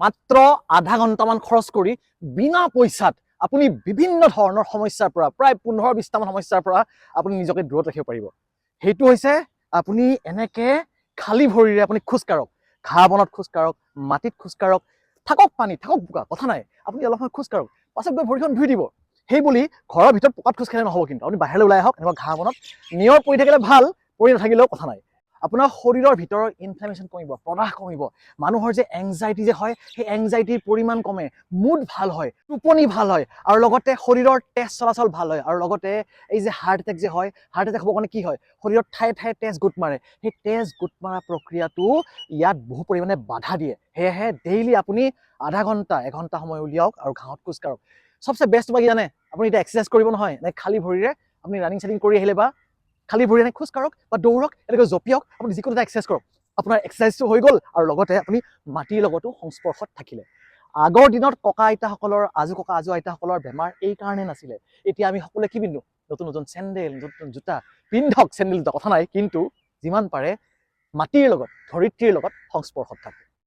মাত্ৰ আধা ঘণ্টামান খৰচ কৰি বিনা পইচাত আপুনি বিভিন্ন ধৰণৰ সমস্যাৰ পৰা প্ৰায় পোন্ধৰ বিছটামান সমস্যাৰ পৰা আপুনি নিজকে দূৰত ৰাখিব পাৰিব। সেইটো হৈছে আপুনি এনেকে খালী ভৰিৰে আপুনি খোজকাঢ়ক। ঘাঁহ বনত খোজকাঢ়ক মাটিত খোজকাঢ়ক থাকক পানী থাকক বোকা কথা নাই। আপুনি অলপ সময় খোজকাঢ়ক পাছত গৈ ভৰিখন ধুই দিব। সেই বুলি ঘৰৰ ভিতৰত পকাত খোজকাঢ়িলে নহ'ব কিন্তু। আপুনি বাহিৰলৈ ওলাই আহক এনেকুৱা ঘাঁহ বনত নিয়ৰ পৰি থাকিলে ভাল পৰি নাথাকিলেও কথা নাই। আপোনাৰ শৰীৰৰ ভিতৰৰ ইনফ্লেমেশ্যন কমিব, প্ৰদাহ কমিব। মানুহৰ যে এংজাইটি যে হয়, সেই এংজাইটিৰ পৰিমাণ কমে মুড ভালো হয়, টোপনি ভালো হয়, আৰু লগতে শৰীৰৰ তেজ চলাচল ভালো হয়, আৰু লগতে এই যে হাৰ্ট এটেক যে হয় হাৰ্ট এটেক হ'বৰ কাৰণে কি হয়? শৰীৰত ঠায়ে ঠায়ে তেজ গোট মাৰে। সেই তেজ গোট মৰা প্ৰক্ৰিয়াটো ইয়াত বহু পৰিমাণে বাধা দিয়ে। সেয়েহে ডেইলি আপুনি আধা ঘণ্টা, এঘণ্টা সময় উলিয়াওক আৰু ঘাঁহত খোজ কাঢ়ক চবচে বেষ্ট বা কি জানে? আপুনি এতিয়া এক্সাৰচাইজ কৰিব নহয়, নে খালী ভৰিৰে আপুনি ৰানিং চানিং কৰি আহিলে বা খালী ভৰিৰে এনে খোজ কাঢ়ক বা দৌৰক এনেকৈ জঁপিয়ক আপুনি যিকোনো এটা এক্সাৰচাইজ কৰক। আপোনাৰ এক্সাৰচাইজটো হৈ গ'ল আৰু লগতে আপুনি মাটিৰ লগতো সংস্পৰ্শত থাকিলে। আগৰ দিনত ককা আইতাসকলৰ আজো ককা আজো আইতাসকলৰ বেমাৰ এই কাৰণে নাছিলে। এতিয়া আমি সকলোৱে কি পিন্ধো? নতুন নতুন চেণ্ডেল নতুন নতুন জোতা। পিন্ধক চেণ্ডেল জোতা। কথা নাই কিন্তু যিমান পাৰে মাটিৰ লগত ধৰিত্ৰীৰ লগত সংস্পৰ্শত থাকক।